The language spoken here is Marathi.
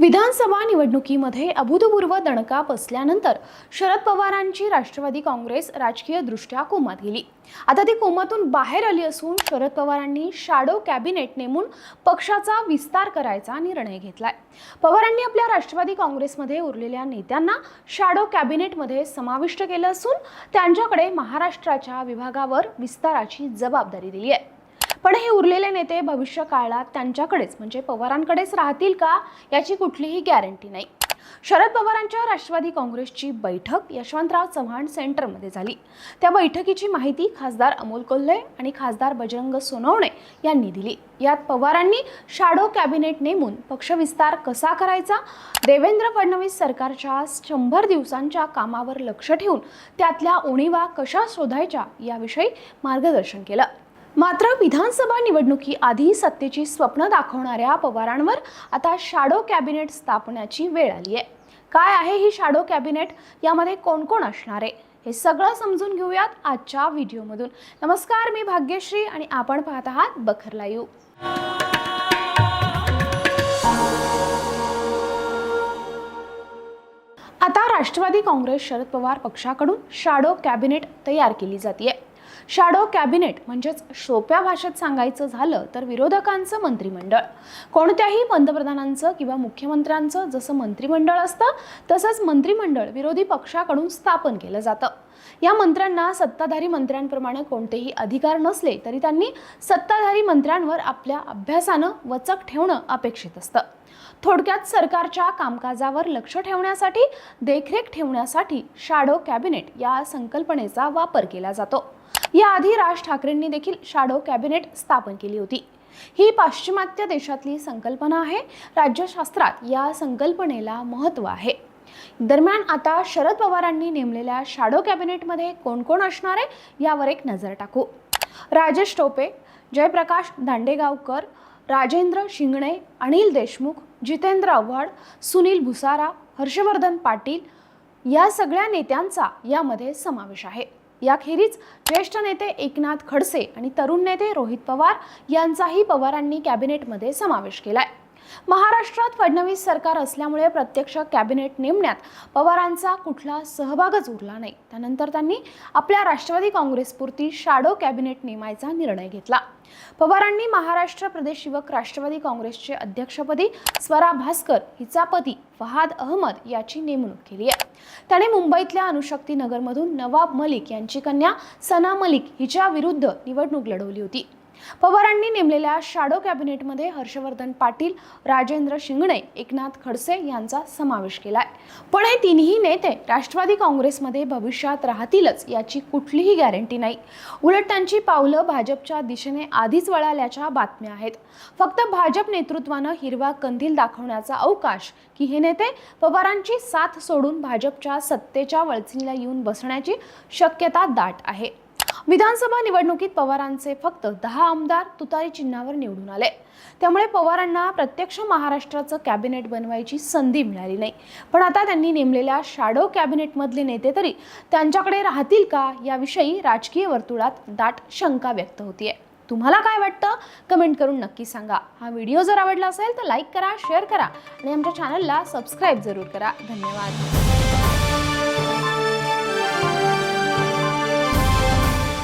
विधानसभा निवडणुकीमध्ये अभूतपूर्व दणका बसल्यानंतर शरद पवारांची राष्ट्रवादी काँग्रेस राजकीयदृष्ट्या कोमात गेली. आता ती कोमातून बाहेर आली असून शरद पवारांनी शाडो कॅबिनेट नेमून पक्षाचा विस्तार करायचा निर्णय घेतलाय. पवारांनी आपल्या राष्ट्रवादी काँग्रेसमध्ये उरलेल्या नेत्यांना शाडो कॅबिनेटमध्ये समाविष्ट केलं असून त्यांच्याकडे महाराष्ट्राच्या विभागावर विस्ताराची जबाबदारी दिली आहे. पण हे उरलेले नेते भविष्य काळात त्यांच्याकडेच म्हणजे पवारांकडेच राहतील का याची कुठलीही गॅरंटी नाही. शरद पवारांच्या राष्ट्रवादी काँग्रेसची बैठक यशवंतराव चव्हाण सेंटरमध्ये झाली. त्या बैठकीची माहिती खासदार अमोल कोल्हे आणि खासदार बजरंग सोनवणे यांनी दिली. यात पवारांनी शाडो कॅबिनेट नेमून पक्षविस्तार कसा करायचा देवेंद्र फडणवीस सरकारच्या शंभर दिवसांच्या कामावर लक्ष ठेवून त्यातल्या उणीवा कशा शोधायच्या याविषयी मार्गदर्शन केलं. मात्र विधानसभा निवडणुकी आधी सत्तेची स्वप्न दाखवणाऱ्या पवारांवर आता शाडो कॅबिनेट स्थापण्याची वेळ आली आहे. काय आहे ही शाडो कॅबिनेट यामध्ये कोण कोण असणार आहे? हे सगळं समजून घेऊयात आजच्या व्हिडिओमधून. नमस्कार मी भाग्यश्री आणि आपण पाहत आहात बखरला यू आता राष्ट्रवादी काँग्रेस शरद पवार पक्षाकडून शाडो कॅबिनेट तयार केली जाते शाडो कॅबिनेट म्हणजेच सोप्या भाषेत सांगायचं झालं तर विरोधकांचं मंत्रिमंडळ. कोणत्याही पंतप्रधानांचं किंवा मुख्यमंत्र्यांचं जसं मंत्रिमंडळ असतं तसंच मंत्रिमंडळ विरोधी पक्षाकडून स्थापन केलं जातं. या मंत्र्यांना सत्ताधारी मंत्र्यांप्रमाणे कोणतेही अधिकार नसले तरी त्यांनी सत्ताधारी मंत्र्यांवर आपल्या अभ्यासानं वचक ठेवणं अपेक्षित असतं. थोडक्यात सरकारच्या कामकाजावर लक्ष ठेवण्यासाठी देखरेख ठेवण्यासाठी शाडो कॅबिनेट या संकल्पनेचा वापर केला जातो. याआधी राज ठाकरेंनी देखील शाडो कॅबिनेट स्थापन केली होती. ही पाश्चिमात्य देशातली संकल्पना आहे. राज्यशास्त्रात या संकल्पनेला महत्त्व आहे. दरम्यान आता शरद पवारांनी नेमलेल्या शाडो कॅबिनेटमध्ये कोण कोण असणार आहे यावर एक नजर टाकू. राजेश टोपे जयप्रकाश दांडेगावकर राजेंद्र शिंगणे अनिल देशमुख जितेंद्र आव्हाड सुनील भुसारा हर्षवर्धन पाटील या सगळ्या नेत्यांचा यामध्ये समावेश आहे. याखेरीज ज्येष्ठ नेते एकनाथ खडसे आणि तरुण नेते रोहित पवार यांचाही पवारांनी कॅबिनेटमध्ये समावेश केलाय. महाराष्ट्रात फडणवीस सरकार असल्यामुळे प्रत्यक्ष कॅबिनेट नेमण्यात पवारांचा कुठला सहभागच उरला नाही. त्यानंतर त्यांनी आपल्या राष्ट्रवादी काँग्रेसपुरती शाडो कॅबिनेट नेमायचा निर्णय घेतला. पवारांनी महाराष्ट्र प्रदेश युवक राष्ट्रवादी काँग्रेसचे अध्यक्षपदी स्वरा भास्कर हिचा पती फहाद अहमद याची नेमणूक केली आहे. त्याने मुंबईतल्या अनुशक्ती नगरमधून नवाब मलिक यांची कन्या सना मलिक हिच्या विरुद्ध निवडणूक लढवली होती. पवारांनी नेमलेल्या शाडो कॅबिनेटमध्ये हर्षवर्धन पाटील राजेंद्र शिंगणे एकनाथ खडसे यांचा समावेश केलाय. पण हे तिन्ही नेते राष्ट्रवादी काँग्रेसमध्ये भविष्यात राहतीलच याची कुठलीही गॅरंटी नाही. उलट त्यांची पावलं भाजपच्या दिशेने आधीच वळाल्याच्या बातम्या आहेत. फक्त भाजप नेतृत्वानं हिरवा कंदील दाखवण्याचा अवकाश की हे नेते पवारांची साथ सोडून भाजपच्या सत्तेच्या वळचणीला येऊन बसण्याची शक्यता दाट आहे. विधानसभा निवडणुकीत पवारांचे फक्त दहा आमदार तुतारी चिन्हावर निवडून आले. त्यामुळे पवारांना प्रत्यक्ष महाराष्ट्राचं कॅबिनेट बनवायची संधी मिळाली नाही. पण आता त्यांनी नेमलेल्या शाडो कॅबिनेटमधले नेते तरी त्यांच्याकडे राहतील का याविषयी राजकीय वर्तुळात दाट शंका व्यक्त होतीये. तुम्हाला काय वाटतं? कमेंट करून नक्की सांगा. हा व्हिडिओ जर आवडला असेल तर लाईक करा शेअर करा आणि आमच्या चॅनलला सबस्क्राईब जरूर करा. धन्यवाद.